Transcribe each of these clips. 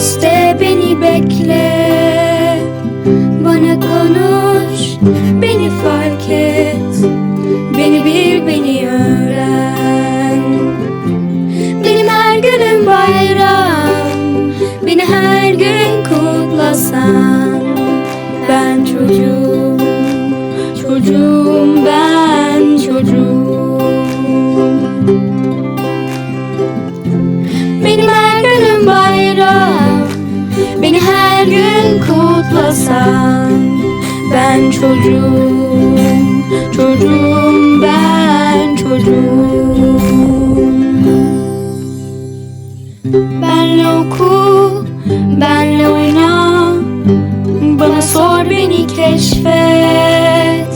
Üste beni bekle. Bana konuş Beni fark et. Beni bil beni öğren. Benim her günüm bayram. Beni her gün kutlasan. Ben çocuğum Çocuğum ben. Ben çocuğum, çocuğum ben çocuğum Benle oku, benle oyna Bana sor beni keşfet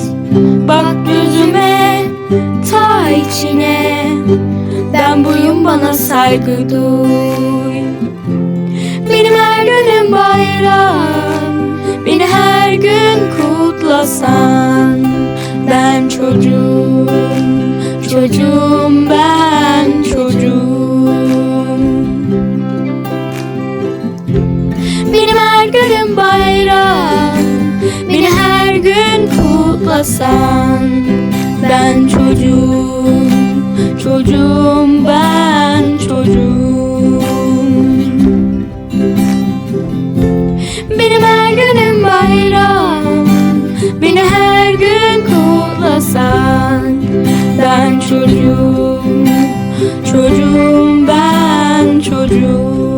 Bak gözüme, ta içine Ben buyum bana saygı duy Benim her günüm bayram Beni her gün kutlasan Ben çocuğum, çocuğum ben çocuğum. Benim her günüm bayram Beni her gün kutlasan Ben çocuğum you